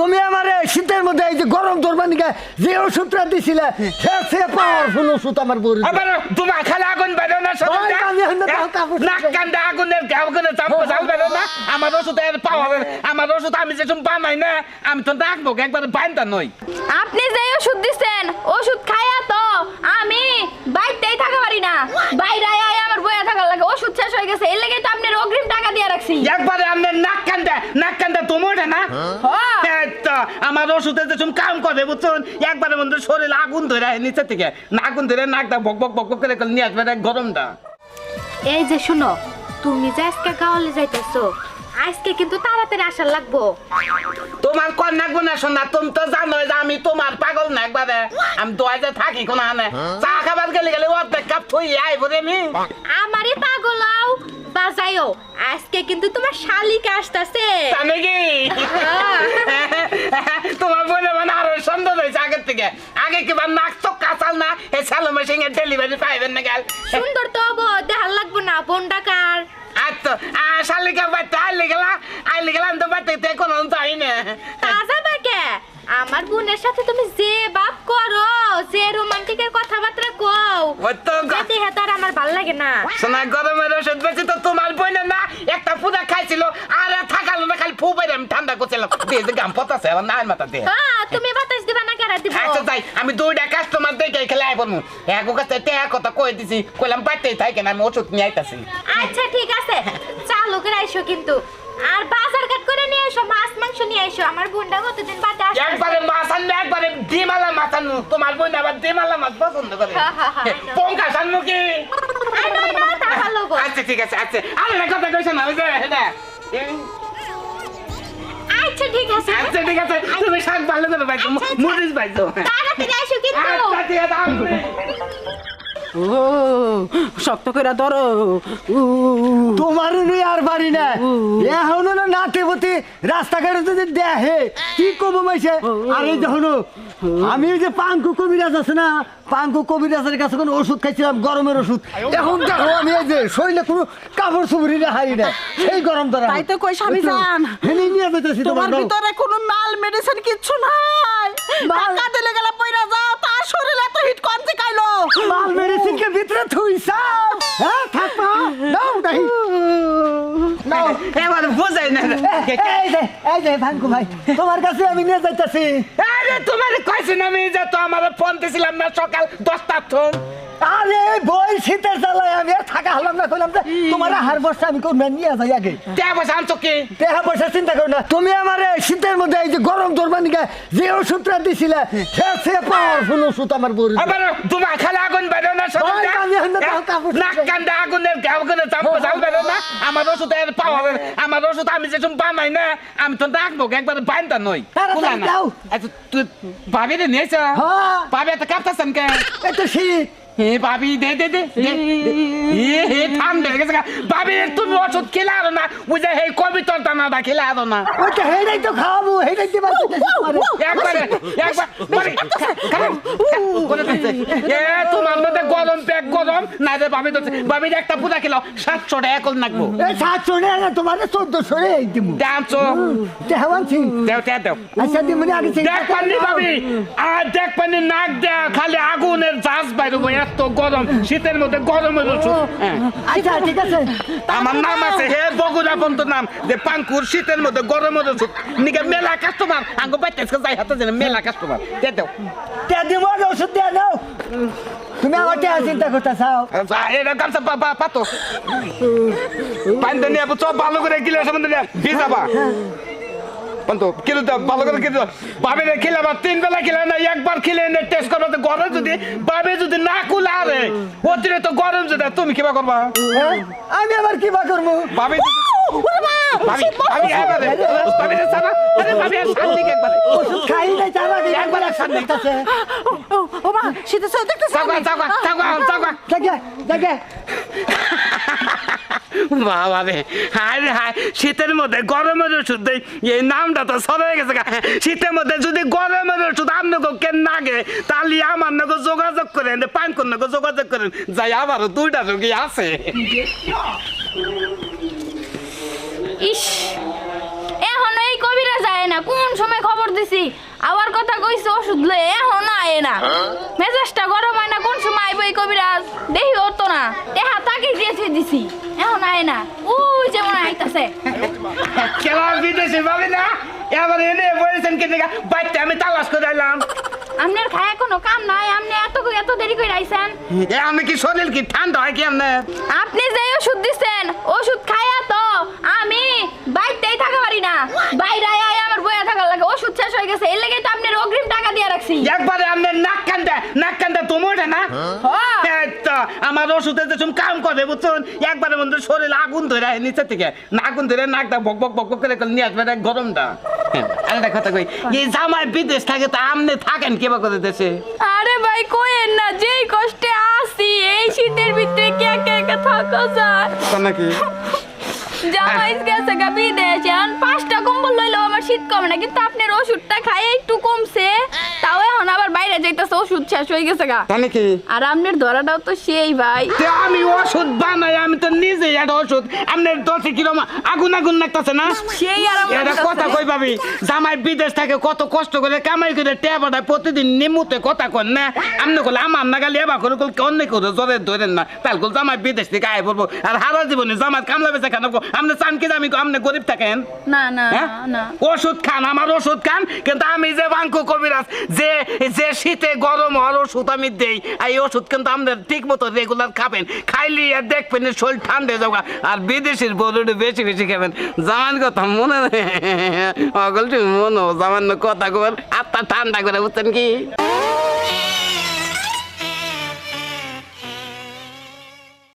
তুমি আমারে শীতের মধ্যে এই যে গরম ধরবার নিকে যে ওষুধটা দিছিলে সে সে পাওয়ারফুল ওষুধ আমার বড়ি আবার তোমার খালে আগুন বেরো না সব ওই কানে হান্না দাও, কাপড় নাক কান্দে আগুনের আগুনের চাপ জাল বেরো না। আমার ওষুধ এর আমার ওষুধ আমি যে সময় বানাই না আমি তো রাখব একবার বাইন্দা নই। আপনি যে ওষুধ দিচ্ছেন ওষুধ খাইয়া তো আমি বাইরতেই থাকা পারি না। বাইরে আয় আমার বইয়া থাকার লাগে ওষুধ শেষ হয়ে গেছে। এর লেগে তো আপনার অগ্রিম টাকা দিয়ে রাখছি। একবারে আপনার নাক কান্দা নাক কান্দা তোমার না। হ্যাঁ। আমার ওষুধে যে তুমি কাম করে বুঝছেন? একবারে মধ্যে শরীর আগুন ধরে নিচে থেকে। না আগুন ধরে নাকটা বক বক বক বক করে করে নিয়ে আসবে গরমটা। এই যে শুনো তুমি যে আজকে গাওয়ালে যাইতেছো আজকে কিন্তু তাড়াতাড়ি আসার লাগবো। তোমার কন্যা গুণা শোনা তুমি তো জানো যে আমি তোমার পাগল না একবারে। আমি তো আজ থাকি কোন হানে। চা খাবার গেলে গেলে অর্ধেক কাপ থই আইব রে আমি আমারই পাগলাও বাজাইও আজকে কিন্তু তোমার শালিকা আসতেছে। তোমার বলে মানে আরও সুন্দর হয়েছে আগের থেকে। আগে কিবা নাক তো কাঁচাল না স্যালো মেশিন এর ডেলিভারি পাইবেন না গেল সুন্দর তো হব দেখার লাগবো না আচ্ছা শালিকা বাইতে আইলে গেলা আইলে গেলাম তো কোনো যাই না। তাজা বাকে আমার বোনের সাথে তুমি যে বাপ করো যে রোমান্টিকের কথাবার্তা কও তো গ- যেতে হেতার আমার ভালো লাগে না। শোনা গরমের ওষুধ তো তোমার বইনে না একটা পুরা খাইছিল আর থাকালো না খালি ফু বাইরে আমি ঠান্ডা যে গাম পতাছে আমার নাইন দিয়ে হ্যাঁ তুমি বাতাস দিবা না কেরা দিব। আচ্ছা তাই আমি দুইটা কাস্টমার দেখে খেলে আইব নু এক কাছে টেয়া কথা কই দিছি কইলাম বাইতেই থাকে না আমি ওষুধ নিয়ে আইতাছি। আচ্ছা ঠিক আছে। চালু করে আইসো কিন্তু। আর বাজার কাট করে নিয়ে এসো মাছ মাংস নিয়ে এসো আমার বোনটা কতদিন বাদে আসছে একবারে মাছ আনলে একবারে ডিমালা মাছ আনু তোমার বোন আবার ডিমালা মাছ পছন্দ করে। হ্যাঁ, হ্যাঁ, হ্যাঁ, I know. পঙ্কা সানমু কি? আই আই আচ্ছা ঠিক আছে আচ্ছা। আরে কথা কইছ না ওই যে এটা আচ্ছা ঠিক আছে। আচ্ছা ঠিক আছে। তুমি শাক ভালো করে পাইছো মরিচ পাইছো তাড়াতাড়ি আসো কিন্তু। ও শক্ত করে ধরো। তোমার আর বাড়ি না এখনও না নাতে পথে রাস্তাঘাটে যদি দেখে কি কব মাইছে? আর দেখো আমি যে পাঙ্কু কবিরাজ আছে না পাঙ্কু কবিরাজের কাছে কোনো ওষুধ খাইছিলাম গরমের ওষুধ। এখন দেখো আমি এই যে শরীরে কোনো কাপড় চুবড়ি না হারি না সেই গরম ধরা তাই তো কই স্বামী যান হেনে নিয়ে যেতেছি তোমার ভিতরে কোনো মাল মেডিসিন কিচ্ছু নাই। টাকা দিলে গেলে পয়রা যাও তার শরীরে এত হিট কোন থেকে আইলো মাল মেডিসিন কে ভিতরে থুইছাও হ্যাঁ থাকবা নাও দাহি। নাও। এবার বুঝাই না। এই যে এই যে ভাঙ্কু ভাই তোমার কাছে আমি নিয়ে যাইতাছি। আরে তোমার কইছি না আমি যে তো আমার ফোন দিছিলাম না সকাল দশটার ফোন আরে বই শীতের জ্বালায় আমি আর থাকা হলাম না কইলাম যে তোমার হার বর্ষা আমি কোন নিয়ে যাই আগে। দেয়া বসে আনছো কি? টাকা পয়সা চিন্তা করো না তুমি আমার শীতের মধ্যে এই যে গরম ধরবার নিকে যে ওষুধটা দিছিলে সে সে পাওয়ারফুল ওষুধ আমার বড়ি আবার তোমার খালে আগুন বেরো না সব ওই কানে হান্না দাও, কাপড় নাক কান্দে আগুনের আগুনের চাপ জাল বেরো না। আমার ওষুধ এর পাওয়া আমার ওষুধ আমি যে বানাই না আমি তো রাখব একবার বাইন্দা নই। আচ্ছা ভাবি রে নিয়েছ? হ্যাঁ। ভাবি এত কাঁপতাছেন কে এত শীত। হে ভাবি দে দে দে দে, দে। হে ঠান্ডা হয়ে গেছে। ভাবি তুমি ওষুধ খেলে আরও না বুঝে হে কবিতর দানাটা খেলে আরও না। ওই তো হেডাই তো খাওয়াবো হেডাই দিবা একবারে একবার মানে খারাপ করে দিচ্ছে এ তোমার মধ্যে গরম পেট গরম। না রে ভাবি তো ভাবি একটা পুরা কিলো সাতশো টাকা এখন নাকবো। এই সাতশো না তোমার চোদ্দশো রে এই দিমু। ডান্সো দেওয়ান সিং দেও দেও দেও। আচ্ছা দিমুনি আগে দেখ পানি ভাবি আর দেখ পানি নাক দেয়া খালি আগুনের জাজ বাইরবো এত গরম শীতের মধ্যে ওষুধ হ্যাঁ। আচ্ছা ঠিক আছে আমার নাম আছে হে বগুড়া বন্ধু নাম যে পাঙ্কুর শীতের মধ্যে গরমের ওষুধ নিকে মেলা কাস্টমার আঙ্গ বাইতে যাই হাতে জানে মেলা কাস্টমার দে দেও। তে দিমু আর ওষুধ দিয়ে নাও তুমি আমার টেয়া চিন্তা করতে চাও এটা গামছা পা- পা- পাতো। পানিতে নিয়ে সব ভালো করে কিলো সম্বন্ধে ভিজাবা। পান্ত কিলো দাও ভালো করে কিলো বাবে খেলে আবার তিন বেলা খেলে না একবার খেলে তো গরম যদি বাবে যদি না কুলা ওদের অতিরিক্ত গরম যদি তুমি কিবা করবা? হ্যাঁ? আমি আবার কি সাগা করব সাগা ভাবি তাহলে আমার যোগাযোগ যোগাযোগ করেন, যাই আছে। ইস, এখন এই কবিরা যায় না, কোন সময় খবর দিছি? আবার কথা কইছে ওষুধ লয়ে এখন আয় না। মেজাজটা গরম হয় না কোন সময় আইব এই কবিরাজ? দেখি হতো না। দেহা তাকে দিয়েছে দিছি। এখন আয় না। ওই যেমন আইতাছে। খেলা বিদেশে পাবে না? এবার এনে বলেছেন কে দেখা বাইতে আমি তালাশ করে এলাম আপনার খায় কোনো কাম নাই আপনি এত এত দেরি করে আইছেন? এ আমি কি শরীর কি ঠান্ডা হয় কি আপনার আপনি যে ওষুধ দিচ্ছেন ওষুধ খাইয়া তো আমি বাইরতেই থাকা পারি না বাইরে আয় আয় আমার বইয়া থাকার লাগে ওষুধ শেষ হয়ে গেছে এর লেগে তো আপনার অগ্রিম টাকা দিয়ে রাখছি। একবারে আপনার নাক কান্দা নাক কান্দা তোমার না? হ্যাঁ। তো, আমার ওষুধে যে তুমি কাম করে বুঝছেন? একবারে মধ্যে শরীর আগুন ধরে নিচে থেকে। না আগুন ধরে নাকটা বক বক বক বক করে করে নিয়ে আসবে গরমটা। হ্যাঁ, আরেকটা কথা কই এই জামাই বিদেশ থাকে তা আমনে থাকেন কেবা করে দেশে? আরে ভাই কোয়েন না যেই কষ্টে আসি এই শীতের ভিতরে কে কে কে থাকা যায়? নাকি? জামাই গেছে গা বিদেশ এখন পাঁচটা শীত কমে না কিন্তু আপনার ওষুধটা খাই একটু কমছে। শেষ হয়ে গেছে গা। তা নাকি? আর আপনার ধরাটাও তো সেই ভাই। আমি ওষুধ বানাই আমি তো নিজে একটা ওষুধ। আপনার দশে কিরম আগুন আগুন লাগতেছে না? সেই আর এটা কথা কই পাবি জামাই বিদেশ থাকে কত কষ্ট করে কামাই করে টেবাটা প্রতিদিন নিমুতে কথা কন না। আমনে কলে আমার না গালি এবার করে কল অন্য করে জোরে ধরেন না। তাহলে কল জামাই বিদেশ থেকে আয় পড়ব। আর হারা জীবনে জামাই কামলা বেচা খান আমনে চান কি আমি আমনে গরিব থাকেন? না না হ্যাঁ? না। ওষুধ খান আমার ওষুধ খান কিন্তু আমি যে বাঙ্কু কবিরাজ যে যে শীতে গরম হওয়ার ওষুধ আমি দেই। এই ওষুধ কিন্তু আমাদের ঠিক মতো রেগুলার খাবেন। খাইলি আর দেখবেন শরীর ঠান্ডা যাওয়া আর বিদেশির বড় বেশি বেশি খাবেন। জামান কথা মনে নেই। অগল মনে জামান কথা কর আত্মা ঠান্ডা করে বুঝছেন কি?